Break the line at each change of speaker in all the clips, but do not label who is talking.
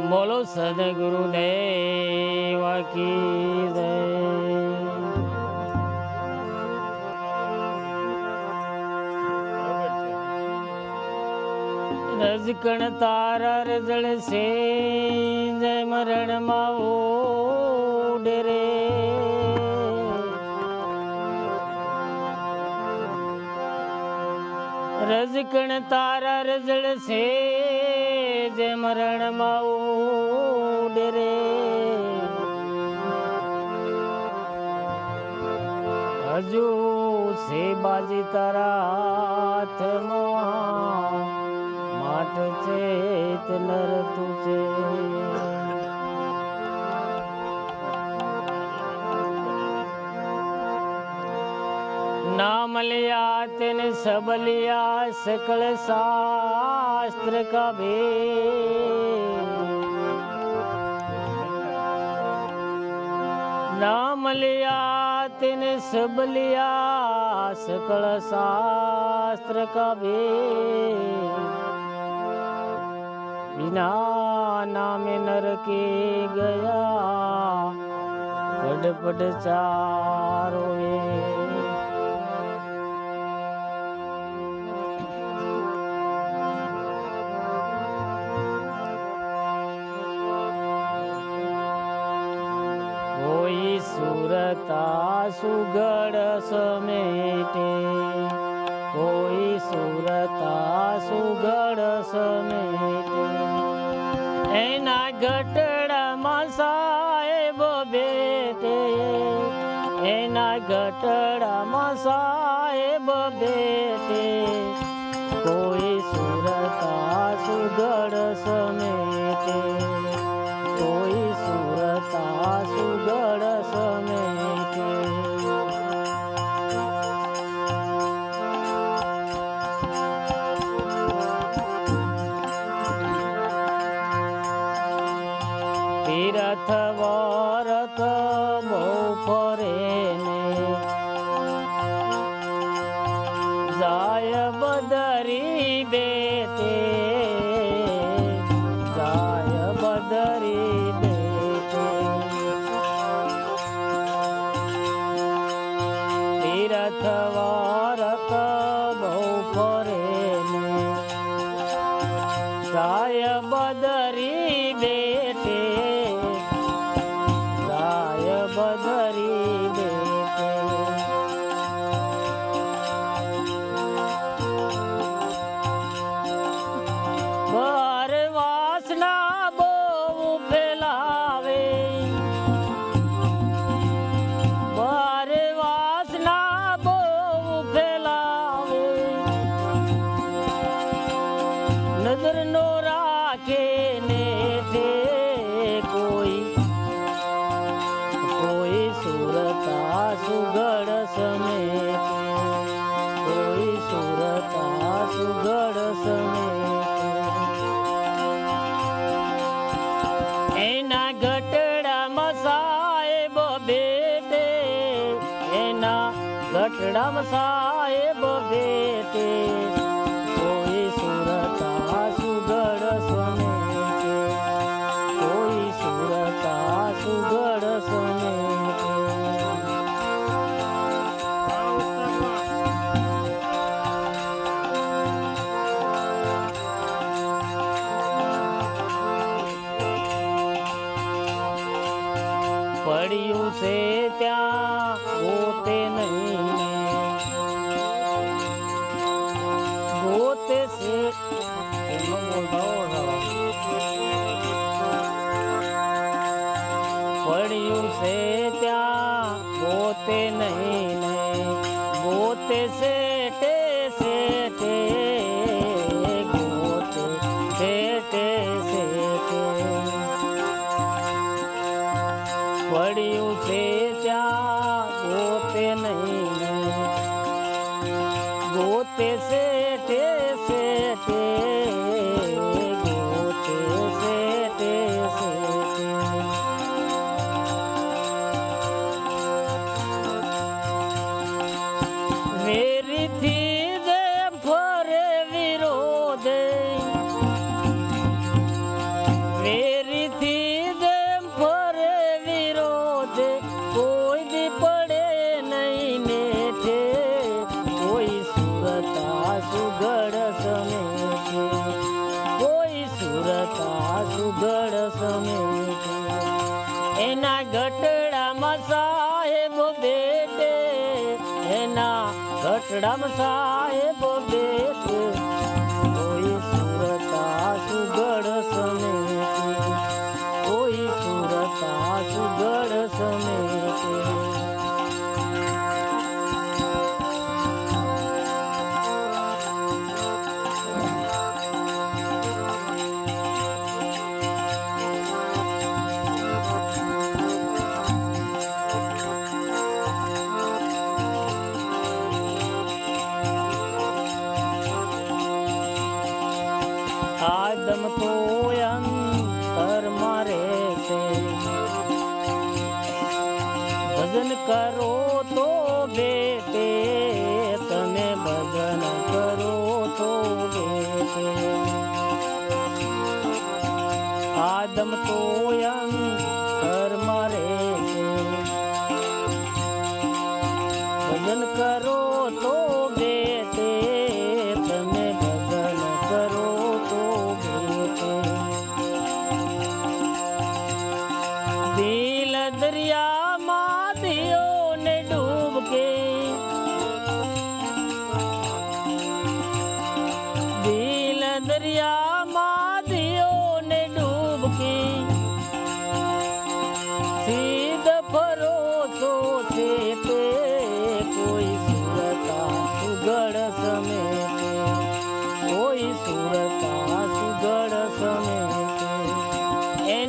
બોલો સદગુરુદેવ કી રજકણ તારા રજળશે જય મરણમાં ઓડે રે. રજકણ તારા રજળશે જે મરણમાં ઓડે રે હજુ છે બાજી તારા હાથમાં માટ ચેત નર તું नाम लिया तिन सब लिया सकल शास्त्र का भेद नाम लिया तिन सब लिया सकल शास्त्र का भेद बिना नाम नर के गया पड पड चारो સુરતા સુગડ સમેટે. કોઈ સુરતા સુગડ સમેટે. એના ગટડામાં સાહેબ બેટે એના ગટડામાં સાહેબ બેટે ફરે ને જાય બદરી બેતે જાય બદરી બેતે તીરથ બહુ love. પડ્યું છે ત્યાં ગોતે ગોતે નહીં ને ગોતે સેટે સેટે ગોતે સેટે સેટે પડ્યું છે ત્યાં ગોતે નહીં ઘટડામ સાહેબ બે ભજન કરો તો બેટે તને ભજન કરો તો બેટે આદમ તો અંતર મારે છે. ભજન કરો તો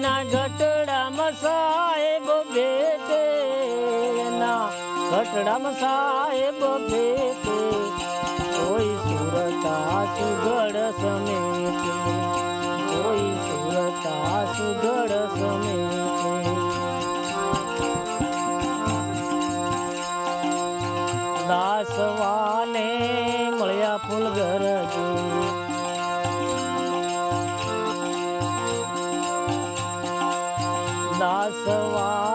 એના ગટડામાં સાહેબ ભેટે. એના ગટડામાં સાહેબ ભેટે. કોઈ સુરતા સુગડ સમેટે. કોઈ સુરતા સુગડ સમેટે. દાસવાને મળ્યા ફૂલ દાસવાને મળ્યા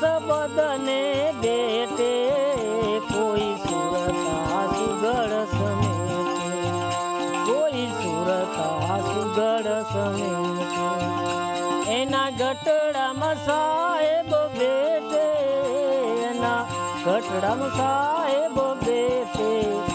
ગુરદાસ બદને બેટે, કોઈ સુરતા સુગડ સમે કોઈ સુરતા સુગડ સમે એના ગટડામાં સાહેબ બેટે, એના ગટડામાં સાહેબ બેટે.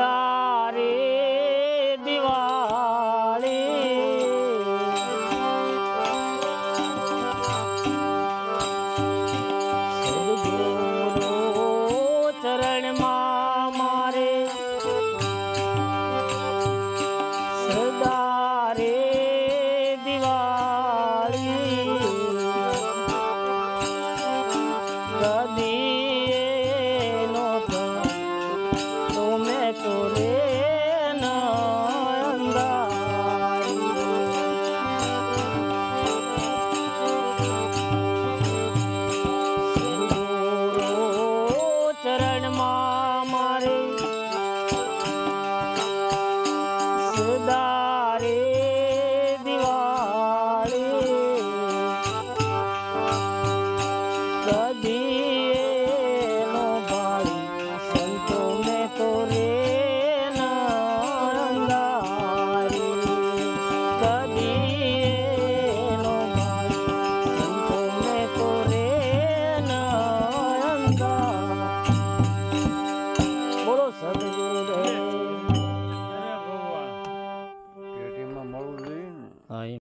darin.